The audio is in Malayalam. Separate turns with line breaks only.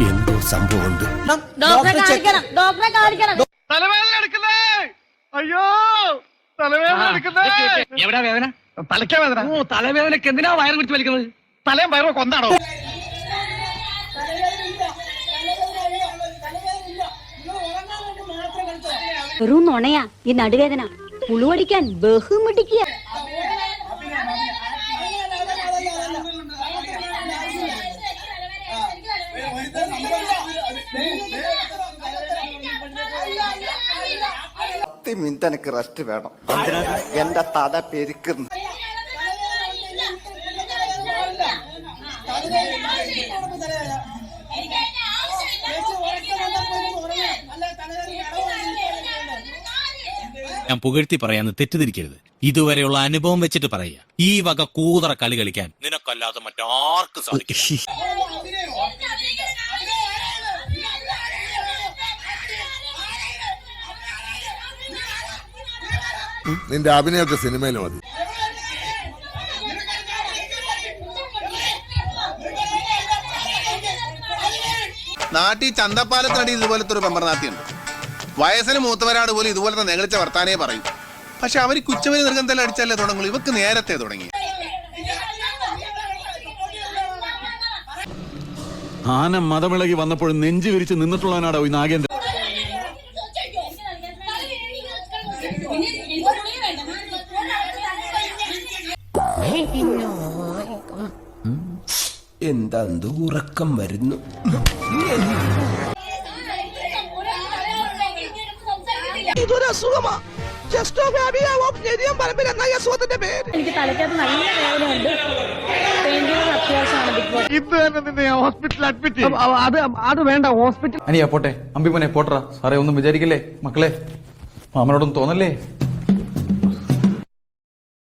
സംഭവമുണ്ട്.
ഡോക്ടറെ കാണിക്കണം. ഡോക്ടറെ കാണിക്കണം.
തലവേദന എടുക്കുന്നേ. അയ്യോ തലവേദന എടുക്കുന്നേ.
എവിടാ വേദന?
തലയ്ക്ക വേദന.
ഓ തലവേദനക്ക് എന്തിനാ വയറ് പിടിച്ച് വലിക്കുന്നത്?
തലയും വയറും ഒന്നാണോ?
വെറും നുണയാ. ഈ നടുവേദന. പുളുവടിക്കാൻ ബഹുമിടിക്കുക
പത്ത് മിനിറ്റ് എനിക്ക് റെസ്റ്റ് വേണം. എന്റെ തല പെരുക്കുന്നു.
ഞാൻ പുകഴ്ത്തി പറയാന്ന് തെറ്റിദ്ധരിക്കരുത്. ഇതുവരെയുള്ള അനുഭവം വെച്ചിട്ട് പറയുക. ഈ വക കൂതറ കളി കളിക്കാൻ നിനക്കല്ലാതെ മറ്റാർക്ക് സാധിക്കും
നിന്റെ അഭിനയമൊക്കെ സിനിമയിൽ മതി.
നാട്ടിൽ ചന്തപ്പാലത്തിനടി ഇതുപോലത്തെ ഒരു പെമ്പർനാത്തിയുണ്ട് വയസ്സിന് മൂത്തവരാട് പോലും ഇതുപോലത്തെ നെകളിച്ച വർത്താനേ പറയും. പക്ഷെ അവർ കുച്ചവരി നിർഗന്ധം അടിച്ചല്ലേ തുടങ്ങുള്ളൂ? ഇവക്ക് നേരത്തെ തുടങ്ങി.
ആന മതമിളകി വന്നപ്പോൾ നെഞ്ചു വിരിച്ച് നിന്നിട്ടുള്ളവനാടോ ഈ നാഗേന്ദ്രൻ?
എന്താ ഉറക്കം വരുന്നു?
എനിക്ക് തലയ്ക്കകത്ത് നല്ല വേദനയുണ്ട്. പെയിന്റുകൾ അത്യാവശ്യമാണ് ബിഗ് ബോസ്.
ഇത് തന്നെ നിന്നെ ഹോസ്പിറ്റലിൽ അഡ്മിറ്റ്
അത് അത് വേണ്ട ഹോസ്പിറ്റൽ
അനിയാ പോട്ടെ. അമ്പിമനെ പോട്ടറ. സാറേ ഒന്നും വിചാരിക്കല്ലേ? മക്കളെ മാമനോടൊന്നും തോന്നല്ലേ?